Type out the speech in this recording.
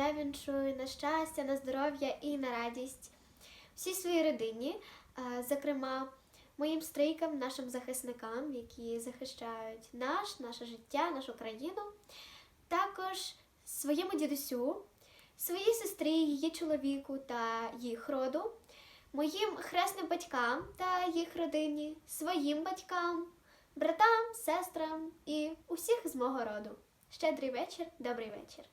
Я віншую на щастя, на здоров'я і на радість всій своїй родині, е, зокрема моїм стрійкам, нашим захисникам, які захищають наш, наше життя, нашу країну, також своєму дідусю, своїй сестрі, її чоловіку та їх роду, моїм хресним батькам та їх родині, своїм батькам, братам, сестрам і усіх з мого роду. Щедрий вечір, добрий вечір.